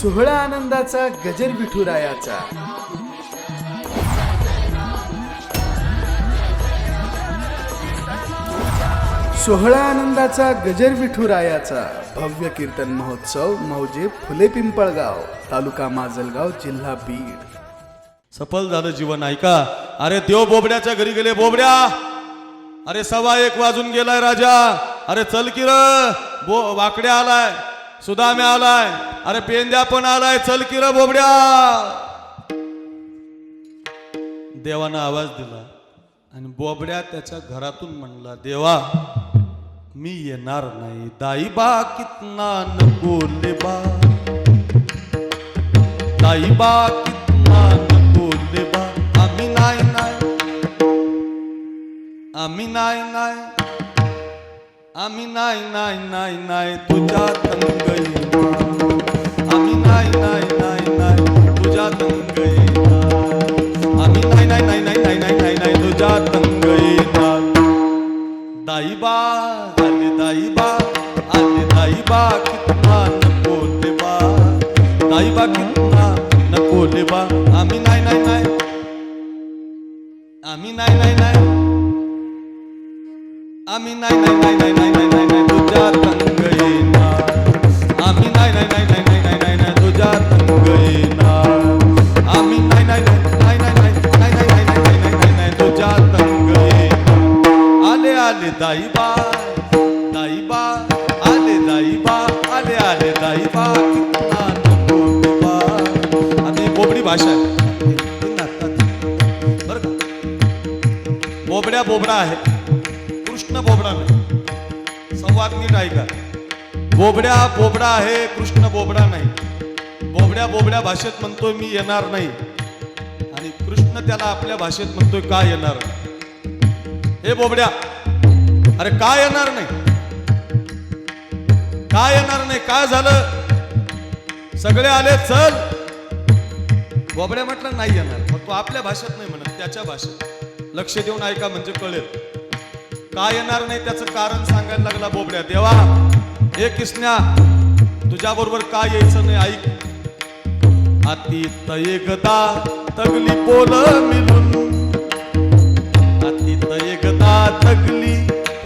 सोहळा आनंदाचा गजर विठुरायाचा सोहळा आनंदाचा गजर विठुरायाचा भव्य कीर्तन महोत्सव मौजे फुले पिंपळगाव तालुका माजलगाव जिल्हा बीड. सफल झालं जीवन ऐका. अरे देव बोबड्याच्या घरी गेले बोबड्या. अरे सवा एक वाजून गेलाय राजा. अरे चल किर र. बो वाकड्या आलाय. सुदाम्या आलाय. अरे पेंद्या पण आलाय. चल किर र बोबड्या. देवानं आवाज दिला. आणि बोबड्या त्याच्या घरातून म्हणला देवा मी येणार नाही. दाई बा कितना नको बा. दाई बा कितना नको बा. आम्ही नाही नाही. आम्ही नाही नाही. आम्ही नाही नाही नाही नाही तुझ्या तंगई आम्ही नाही नाही नाही नाही तुझ्या तंगई आम्ही नाही नाही नाही नाही नाही नाही नाही नाही तुझ्या तंगई दाईबा आले दाईबा आले दाईबा कितना नको बा दाईबा कितना नको बा आम्ही नाही नाही नाही आम्ही नाही नाही नाही आम्ही नाही नाही नाही नाही नाही नाही नाही नाही तुझ्या तंगईना आम्ही नाही नाही नाही नाही नाही नाही नाही नाही तुझ्या तंगईना आम्ही नाही नाही नाही नाही नाही नाही नाही नाही नाही नाही नाही नाही तुझ्या तंगईना आले आले दाईबा आले दाईबा आले आले बा आता बोबडी भाषा आहे बोबड्या बोबडा आहे बोबडा नाही. संवाद नीट ऐका. बोबड्या बोबडा आहे कृष्ण बोबडा नाही. बोबड्या बोबड्या भाषेत म्हणतोय मी येणार नाही. आणि कृष्ण त्याला आपल्या भाषेत म्हणतोय का येणार हे बोबड्या अरे का येणार नाही? का येणार नाही? काय झालं? सगळे आले चल. बोबड्या म्हटलं नाही येणार. मग तो आपल्या भाषेत नाही म्हणत त्याच्या भाषेत. लक्ष देऊन ऐका म्हणजे कळेल. का येणार नाही त्याचं कारण सांगायला लागला बोबड्या. देवा हे किसण्या तुझ्या बरोबर का यायचं नाही ऐक. अति तयगदा तगली पोल मिळून. अति तयगदा तगली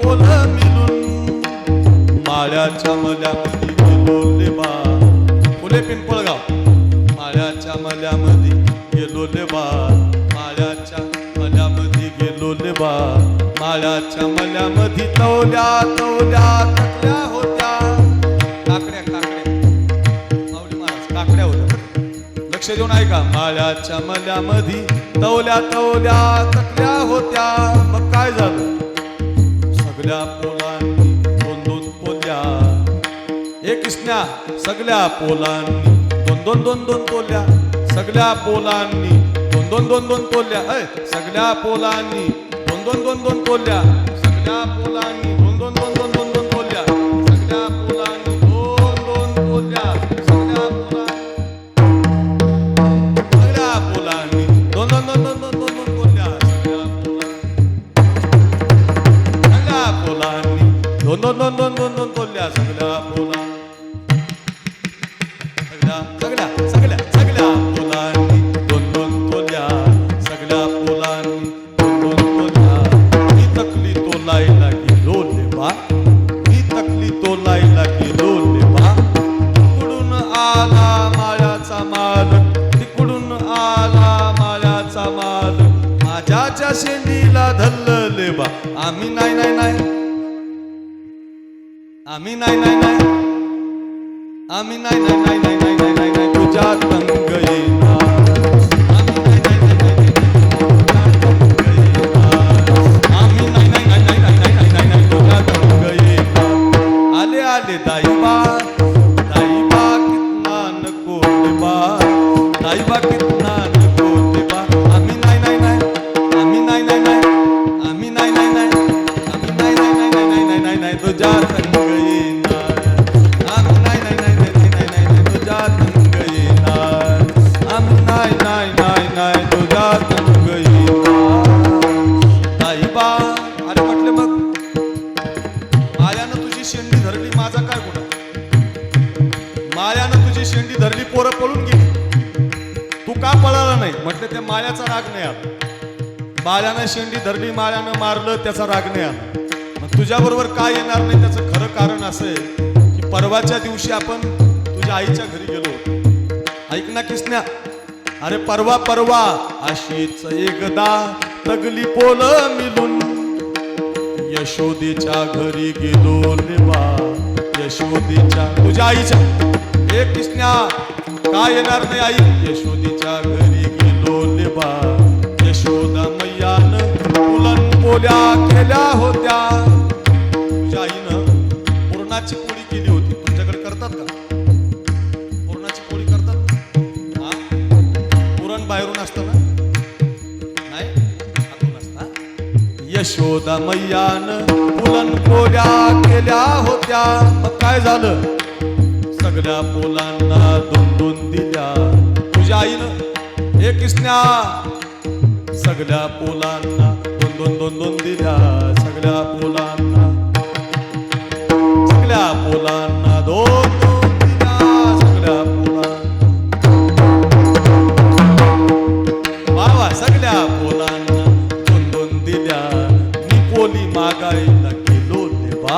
पोल मिळून. माळ्याच्या मल्यामध्ये गेलो लेबा फुले पिंपळगाव. माळ्याच्या मल्यामध्ये गेलो लेबा माळ्याच्या मल्यामध्ये गेलो लेबा माळ्याच्या मल्यामध्ये तवल्या तवल्या तकल्या होत्या. काकड्या काकड्या महाराज काकड्या होत्या. लक्ष देऊन ऐका. माळ्याच्या मल्यामध्ये तवल्या तवल्या तकल्या होत्या. मग काय झालं? सगळ्या पोलांनी दोन दोन पोल्या एक किसन्या सगळ्या पोलांनी दोन दोन दोन दोन तोल्या सगळ्या पोलांनी दोन दोन दोन दोन तोल्या सगळ्या पोलांनी दोन दोन दोन दोन तोल्या सगळ्या माळ्यानं तुझी शेंडी धरली पोरं पळून गेली. तू का पळाला नाही? म्हटलं त्या माळ्याचा राग नाही आला. माळ्यानं शेंडी धरली माळ्यानं मारलं त्याचा राग नाही आला. मग तुझ्या बरोबर काय येणार नाही? त्याचं खरं कारण असं आहे की परवाच्या दिवशी आपण तुझ्या आईच्या घरी गेलो ऐक ना किसण्या अरे परवा परवा अशीच एकदा तगली पोल मिलून यशोदेच्या घरी गेलो निवा यशोदीच्या तुझ्या आईच्या. हे कृष्णा काय येणार नाही आई? यशोदीच्या घरी गेलो लेबा. यशोदा मैयान मुलन पोल्या केल्या होत्या. तुझ्या आईनं पूर्णाची यशोदा मैयान पुलन पोल्या केल्या होत्या. मग काय झालं? सगळ्या पोलांना दोन दोन दिल्या. तुझ्या आईनं हे किसन्या? सगळ्या पोलांना दोन दोन दोन दोन दिल्या. सगळ्या पोलांना सगळ्या पोलांना मागायला गेलो देवा.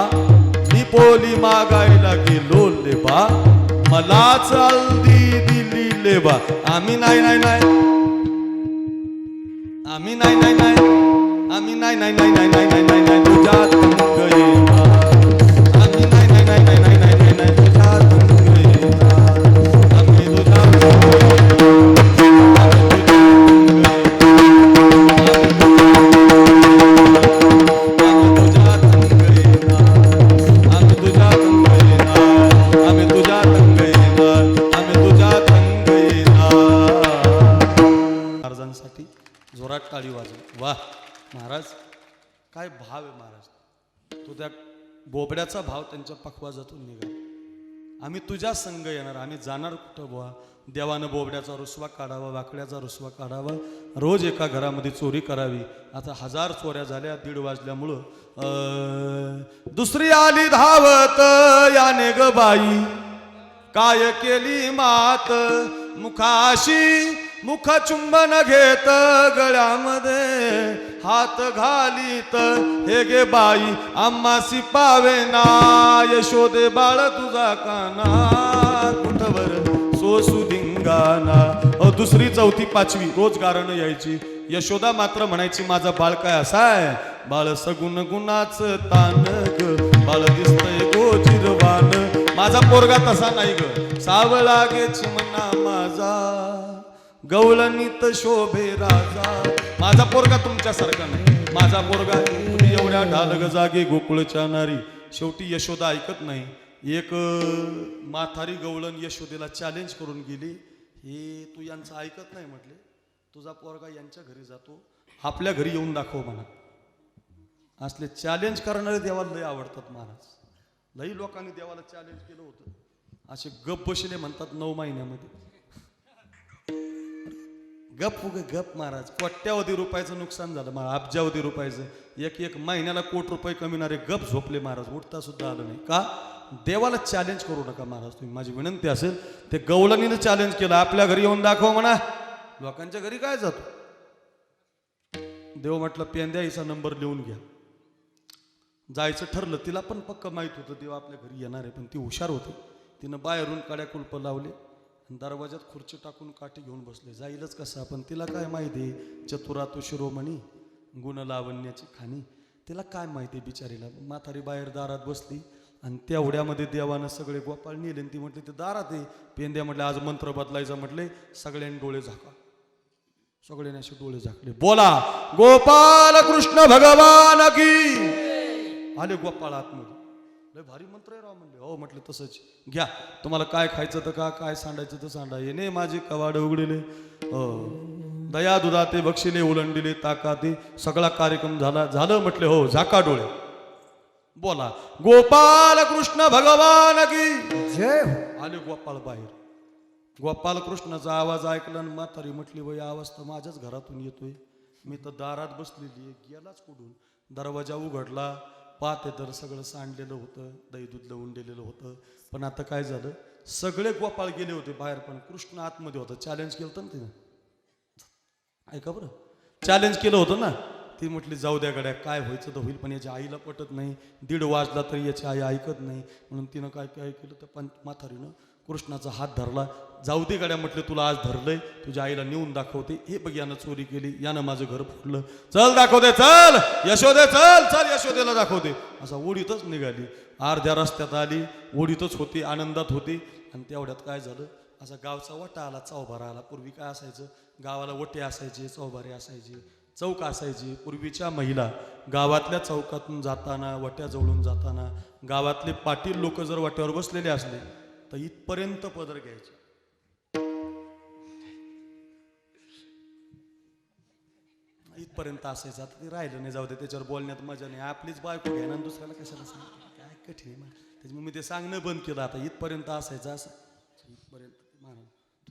मी बोली मागायला गेलो लेबा मला चाल दिली लेबा आम्ही नाही नाही नाही. आम्ही नाही नाही नाही. आम्ही नाही नाही नाही नाही नाही नाही नाही तुझ्या महाराज काय भाव आहे महाराज? तो त्या बोबड्याचा भाव त्यांच्या पखवाजातून निघा आम्ही तुझ्या संघ येणार आम्ही जाणार कुठं बुवा? देवानं बोबड्याचा रुसवा काढावा वाकड्याचा रुसवा काढावा. रोज एका घरामध्ये चोरी करावी. आता हजार चोऱ्या झाल्या दीड वाजल्यामुळं दुसरी आली धावत याने ग बाई. काय केली मात? मुखाशी मुख चुंबन घेत गळ्यामध्ये हात घालीत. हे गे बाई आम्हासी पावे ना यशोदे बाळ तुझा काना. कुठवर सोसू धिंगाणा. दुसरी चौथी पाचवी रोज गारणं यायची. यशोदा मात्र म्हणायची माझा बाळ काय असाय? बाळ सगुण गुणाच तान ग. बाळ दिसतय गोचिरवान माझा पोरगा तसा नाही ग. सावळा गेच म्हणा माझा. गवळणीत शोभे राजा. माझा पोरगा तुमच्यासारखा नाही. माझा पोरगा तुम्ही एवढ्या ढालग जागे गोकुळच्या नारी शेवटी यशोदा ऐकत नाही. एक माथारी गवळण यशोदेला चॅलेंज करून गेली. हे तू यांचं ऐकत नाही म्हटले? तुझा पोरगा यांच्या घरी जातो. आपल्या घरी येऊन दाखव म्हणा. असले चॅलेंज करणारे देवाला लय आवडतात महाराज. लई लोकांनी देवाला चॅलेंज केलं होतं. असे गप बसले म्हणतात नऊ महिन्यामध्ये. गप उग गप महाराज कोट्यावधी रुपयाचं नुकसान झालं मला अब्जावधी रुपयाचं. एक एक महिन्याला कोट रुपये कमीणारे गप झोपले महाराज उठता सुद्धा आलं नाही. का? देवाला चॅलेंज करू नका महाराज तुम्ही. माझी विनंती असेल ते गवळणीनं चॅलेंज केलं आपल्या घरी येऊन दाखव म्हणा. लोकांच्या घरी काय जातो? देव म्हटलं पेंद्या हिचा नंबर लिहून घ्या. जायचं ठरलं तिला पण पक्क माहीत होतं देव आपल्या घरी येणार आहे पण ती हुशार होती. तिनं बाहेरून कड्या कुलप लावले. दरवाजात खुर्ची टाकून काठी घेऊन बसले. जाईलच कसं? पण तिला काय माहिती? आहे चतुरातु शिरोमणी गुण लावण्याची खाणी. तिला काय माहिती बिचारीला? म्हातारी बाहेर दारात बसली आणि तेवढ्यामध्ये देवानं सगळे गोपाळ नेले ती म्हटली ते दारात आहे. पेंद्या म्हटले आज मंत्र बदलायचा म्हटले सगळ्यांनी डोळे झाका. सगळ्यांनी असे डोळे झाकले. बोला गोपाल कृष्ण भगवान की. आले गोपाळ आतमध्ये. लय भारी मंत्र आहे राव म्हणले. हो म्हटलं तसंच. घ्या. तुम्हाला काय खायचं तर का काय सांडायचं तर सांडा. येणे माझे कवाड उघडिले हो. दया दुधाते बक्षिले ओलंडिले ताकाते. सगळा कार्यक्रम झाला. झालं म्हटले हो झाका डोळे. बोला. गोपाल कृष्ण भगवान की जय हो. आले गोपाल बाहेर. गोपाल कृष्णाचा आवाज ऐकला आणि म्हातारी म्हटली वय आवाज तर माझ्याच घरातून येतोय. मी तर दारात बसलेली आहे. गेलाच कुठून? दरवाजा उघडला. पाहते तर सगळं सांडलेलं होतं दही दूध लवून दिलेलं होतं. पण आता काय झालं? सगळे गोपाळ गेले होते बाहेर पण कृष्ण आतमध्ये होता. चॅलेंज केलं होतं ना तिनं? ऐका बरं. चॅलेंज केलं होतं ना? ती म्हटली जाऊ द्या गड्या काय व्हायचं तर होईल पण याच्या आईला पटत नाही. दीड वाजला तरी याची आई ऐकत नाही. म्हणून तिनं काय काय केलं? तर पण म्हातारीनं कृष्णाचा हात धरला. जाऊ दे गड्या म्हटलं तुला आज धरलंय. तुझ्या आईला नेऊन दाखवते. हे बघ यानं चोरी केली. यानं माझं घर फुटलं. चल दाखवते चल! यशोदे चल चल यशोदेला दाखवते. असा ओढीतच निघाली. अर्ध्या रस्त्यात आली. ओढीतच होती आनंदात होती. आणि तेवढ्यात काय झालं? असा गावचा वटा आला चौभारा आला. पूर्वी काय असायचं? गावाला वटे असायचे चौभारे असायचे चौक असायची. पूर्वीच्या महिला गावातल्या चौकातून जाताना वट्याजवळून जाताना गावातले पाटील लोक जर वाट्यावर बसलेले असले तर इथपर्यंत पदर घ्यायचे. इथपर्यंत असायचं आता ते राहिलं नाही जाऊ दे त्याच्यावर बोलण्यात मजा नाही. आपलीच बायको घ्या ना दुसऱ्याला कशाला सांग काय कठीण आहे त्याच्यामुळे मी ते सांगणं बंद केलं आता इथपर्यंत असायचं असं. इथपर्यंत ते महाराज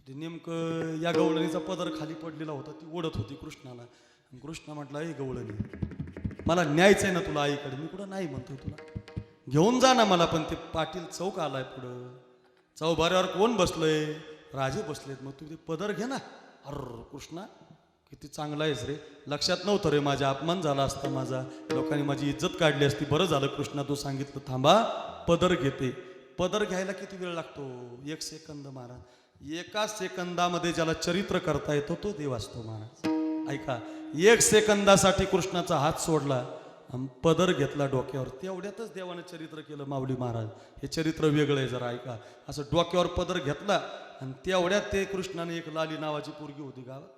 ते नेमकं या गवळणीचा पदर खाली पडलेला होता ती ओढत होती कृष्णाला. कृष्णा कृष्ण म्हटलं हे गवळणी मला न्यायचं आहे ना तुला आईकडे मी कुठं नाही म्हणतोय तुला. घेऊन जा ना मला पण ते पाटील चौक आलाय पुढं. चौभाऱ्यावर कोण बसलंय? राजे बसलेत. मग तू ते पदर घे ना. अर कृष्णा किती चांगला आहेस रे. लक्षात नव्हतं रे माझा अपमान झाला असता माझा. लोकांनी माझी इज्जत काढली असती. बरं झालं कृष्णा तू सांगितलं. थांबा पदर घेते. पदर घ्यायला किती वेळ लागतो? एक सेकंद महाराज एका सेकंदामध्ये ज्याला चरित्र करता येतो तो देव असतो महाराज ऐका एक सेकंदासाठी कृष्णाचा हात सोडला. पदर घेतला डोक्यावर. तेवढ्यातच देवानं चरित्र केलं माऊली महाराज. हे चरित्र वेगळं आहे जरा ऐका. असं डोक्यावर पदर घेतला आणि तेवढ्यात ते कृष्णाने एक लाली नावाची पोरगी होती गावात.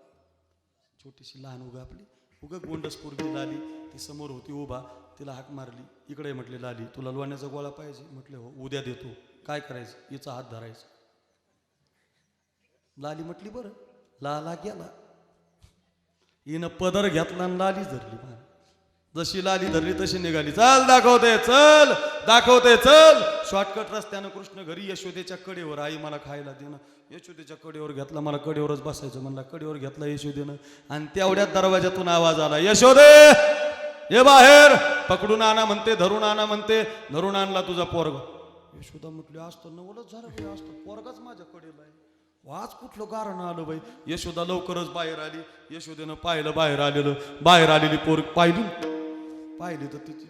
छोटीशी लहान उगा आपली. उगा गोंडस पोरगी लाली. ती समोर होती उभा. तिला हाक मारली. इकडे म्हटले लाली तुला लोण्याचा गोळा पाहिजे? म्हटले हो उद्या देतो. काय करायचं? हिचा हात धरायचा. लाली म्हटली बरं. लाला गेला. हिनं पदर घेतला आणि लाली धरली महाराज जशी लाली धरली तशी निघाली. चल दाखवते चल दाखवते चल. शॉर्टकट रस्त्यानं कृष्ण घरी यशोदेच्या कडेवर आई मला खायला देणं यशोदेच्या कडेवर घेतला मला कडेवरच बसायचं म्हणला. कडेवर घेतला यशोदेनं. आणि तेवढ्याच दरवाजातून आवाज आला यशोदे ये बाहेर. पकडून आणा म्हणते धरून आणा म्हणते. धरून आणला तुझा पोरग. यशोदा म्हटली आज तर नवलच झालं बाई आज तर पोरगाच माझ्या कडेला आहे. वाच कुठलं कारण आलं बाई? यशोदा लवकरच बाहेर आली. यशोदेनं पाहिलं बाहेर आलेलं. बाहेर आलेली पोर पाहिली. पाहिली तर तिची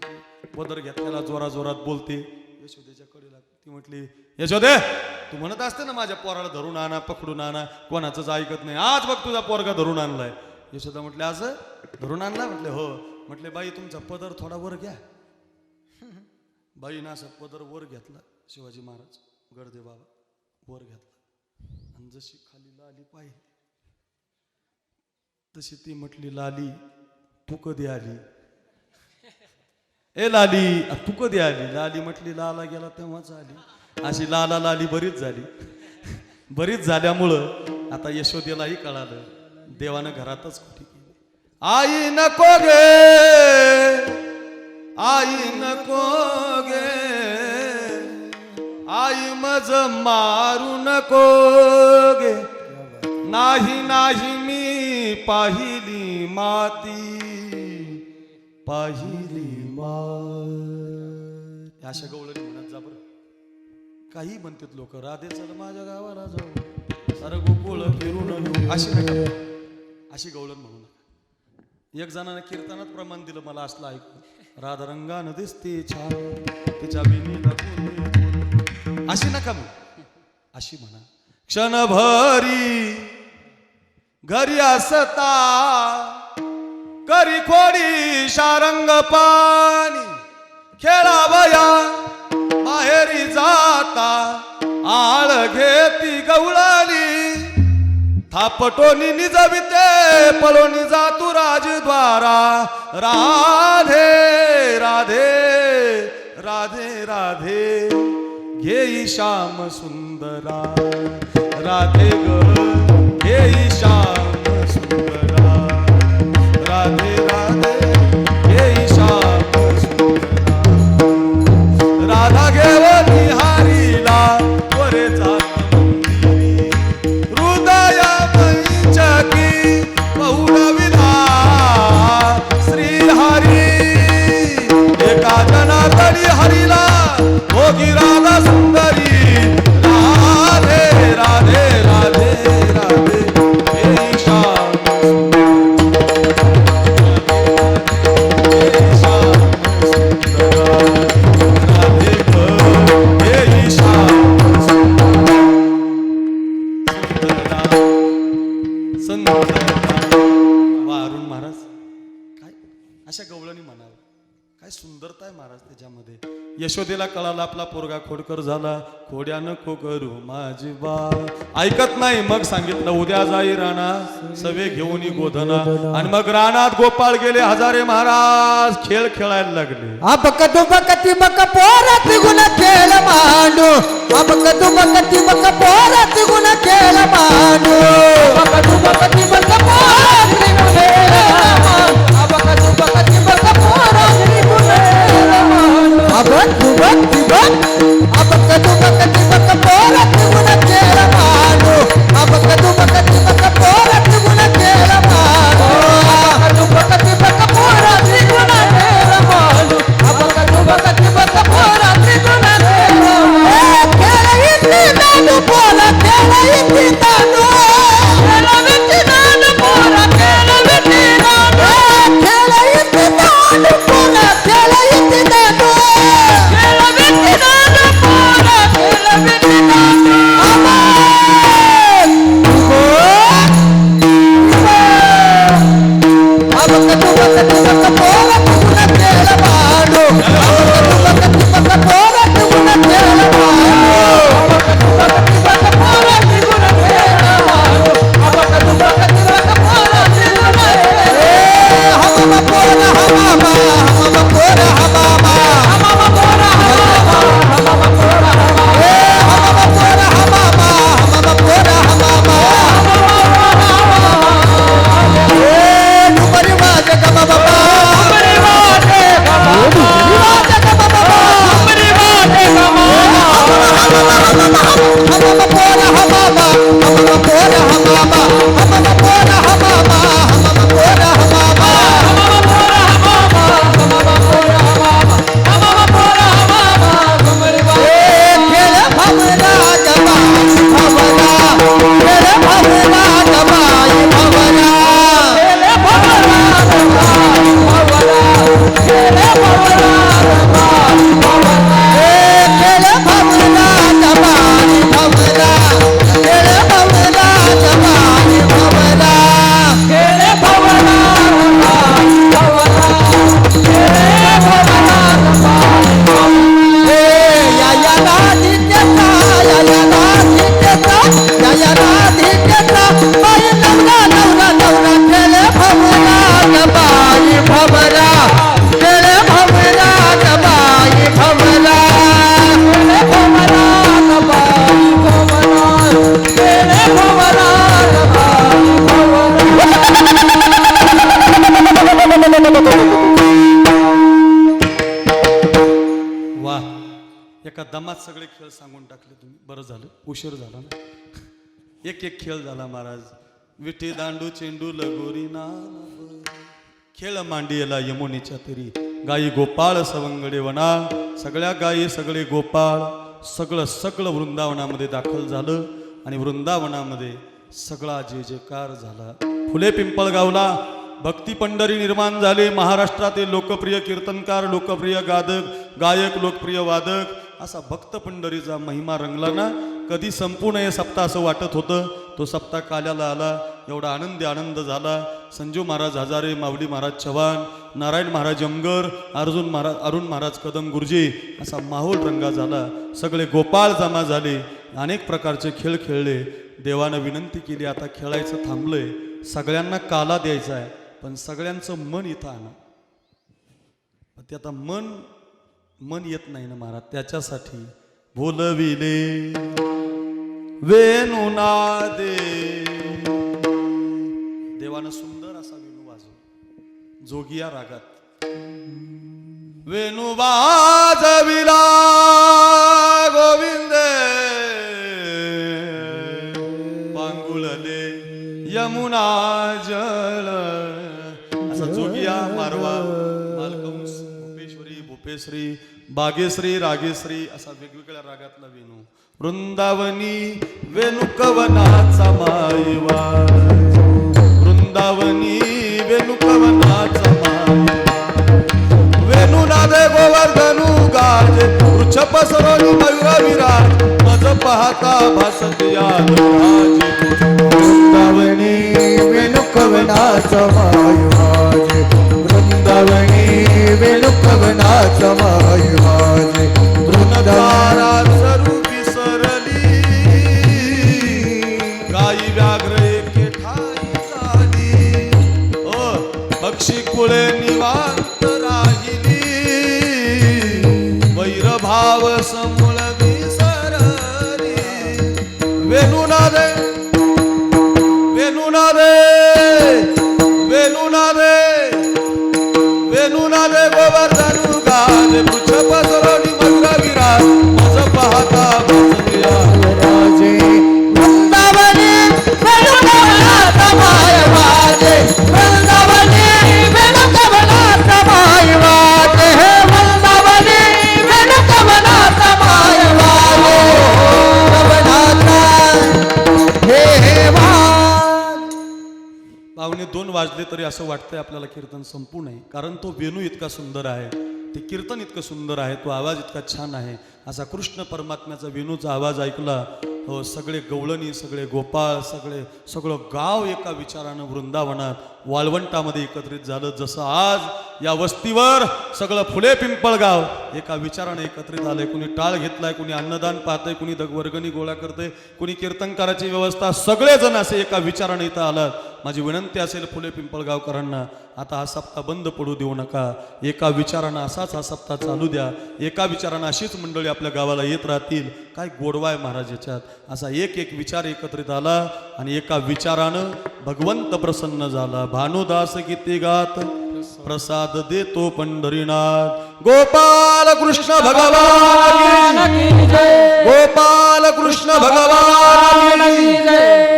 पदर घेतलेला जोरा जोरात बोलते. यशोदेच्या कडेला ती म्हटली यशोदे तू म्हणत असते ना माझ्या पोराला धरून आणा पकडून आणा कोणाचंच ऐकत नाही. आज बघ तुझा पोरगा धरून आणलाय. यशोदा म्हटले असं धरून आणला? म्हटले हो. म्हटले बाई तुमचा पदर थोडा वर घ्या. बाईनं असं पदर वर घेतला शिवाजी महाराज गडदे बाबा वर घेतला. आणि जशी खाली लाली पाहिली तशी ती म्हटली लाली तू कधी आली? ए लाली तू कधी आली? लाली म्हटली लाला गेला तेव्हाच आली. अशी लाला लाली बरीच झाली. बरीच झाल्यामुळं आता यशोदेलाही कळालं देवानं घरातच कुठे केली. आई नको गे आई नको गे आई मज मारू नको गे. नाही नाही मी पाहिली माती पाहिली अशा गवळणी म्हणत जा बरं. काही म्हणतात लोक राधे चल माझ्या गावाला जाऊ. अरे गोकुळ फिरून अशी नका अशी गवळण म्हणू नका. एक जणानं कीर्तनात प्रमाण दिलं मला असलं ऐकून. राधा रंगानं दिसते छान. तिच्या बिनी अशी नका म्हणू. अशी म्हणा. क्षणभरी घरी असता करी खोडी शारंग पाणी. खेळावया माहेरी जाता आळ घेती गवळाली. थापटोनी निजविते पळोनी जातू राजद्वारा. राधे राधे राधे राधे. घेई श्याम सुंदरा. राधे ग घेई श्याम सुंदरा. पोरगा खोडकर झाला. खोड्यानं खोकरू माझी बाळ. ऐकत नाही मग सांगितलं उद्या जाई राणा सवे घेऊन ये गोधना. आणि मग राणात गोपाळ गेले हजारे महाराज खेळ खेळायला लागले. अबक दुबक बक पोर गुण खेळ मांडू. अबक दुबक बक पोर गुण खेळ मांडू. अबक दुबक बक पोर उशीर झाला ना. एक एक खेळ झाला महाराज. विठी दांडू चेंडू लगोरी ना खेळ मांडियला यमुनीच्या तरी. गायी गोपाळ सवंगडे वना सगळ्या गायी सगळे गोपाळ. सगळं सगळं वृंदावनामध्ये दाखल झालं आणि वृंदावनामध्ये सगळा जे जेकार झाला. फुले पिंपळगावला. भक्ती पंढरी निर्माण झाले. महाराष्ट्रातील लोकप्रिय कीर्तनकार लोकप्रिय गादक गायक लोकप्रिय वादक. असा भक्त पंढरीचा महिमा रंगला ना. कधी संपू नये सप्ताह असं वाटत होतं? तो सप्ताह काल्याला आला एवढा आनंदी आनंद झाला. संजू महाराज हजारे माऊली महाराज चव्हाण नारायण महाराज यमगर अर्जुन महाराज अरुण महाराज कदम गुरुजी असा माहोल रंगा झाला. सगळे गोपाळ जमा झाले. अनेक प्रकारचे खेळ खेळले. देवानं विनंती केली आता खेळायचं थांबलंय. सगळ्यांना काला द्यायचा आहे पण सगळ्यांचं मन इथं आणा. ते आता मन मन येत नाही ना महाराज त्याच्यासाठी बोलविले. वेणुनादे. देवानं सुंदर असा वेणू वाजव. जोगिया रागात. वेणू वाजविला गोविंद. पांगुळले यमुना भूपेश्वरी बागेश्री रागेश्री असा वेगवेगळ्या रागातला वेणू. वृंदावनी वेणू कवनाचा मायवा. वृंदावनी वेणू कवनाचा मायवा. वेणू नादे गोवर्धनू गाजे वृक्षप सरोजू मयूर विराज मज पाहता भासत आदराजे वृंदावनी वेणुकवनाचा माय माझे वृंदावनी वेणुकवना समाई माझे वृंदावन वाजले तरी असं वाटतंय आपल्याला कीर्तन संपू नये कारण तो वेणू इतका सुंदर आहे. ते कीर्तन इतकं सुंदर आहे. तो आवाज इतका छान आहे. असा कृष्ण परमात्म्याचा वेणूचा आवाज ऐकला हो सगळे गवळणी सगळे गोपाळ सगळे सगळं गाव एका विचारानं वृंदावनात वाळवंटामध्ये एकत्रित झालं. जसं आज या वस्तीवर सगळं फुले पिंपळगाव एका विचारानं एकत्रित आलंय. कुणी टाळ घेतलाय कुणी अन्नदान पाहतंय कुणी दगवर्गणी गोळा करतंय कुणी कीर्तनकाराची व्यवस्था सगळेजण असे एका विचारानं इथं आलात. माझी विनंती असेल फुले पिंपळगावकरांना आता हा सप्ताह बंद पडू देऊ नका. एका विचारानं असाच हा सप्ताह चालू द्या. एका विचारानं अशीच मंडळी आपल्या गावाला येत राहतील. काय गोडवा आहे महाराज याच्यात. असा एक एक विचार एकत्रित आला आणि एका विचारानं भगवंत प्रसन्न झाला. भानुदास गीते गात प्रसाद देतो पंढरीनाथ. गोपाल कृष्ण भगवान गोपाल कृष्ण भगवान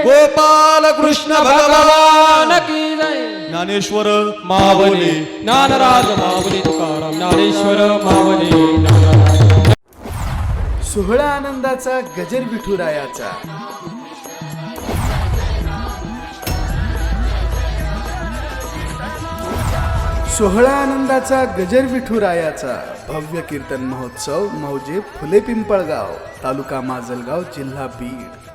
गोपाल कृष्ण भगवान ज्ञानेश्वर मावली ज्ञानराज मावली तुकाराम ज्ञानेश्वर मावली सोहळा आनंदाचा गजर विठुरायाचा. सोहळा आनंदाचा गजर विठुरायाचा भव्य कीर्तन महोत्सव मौजे फुले पिंपळगाव तालुका माजलगाव जिल्हा बीड.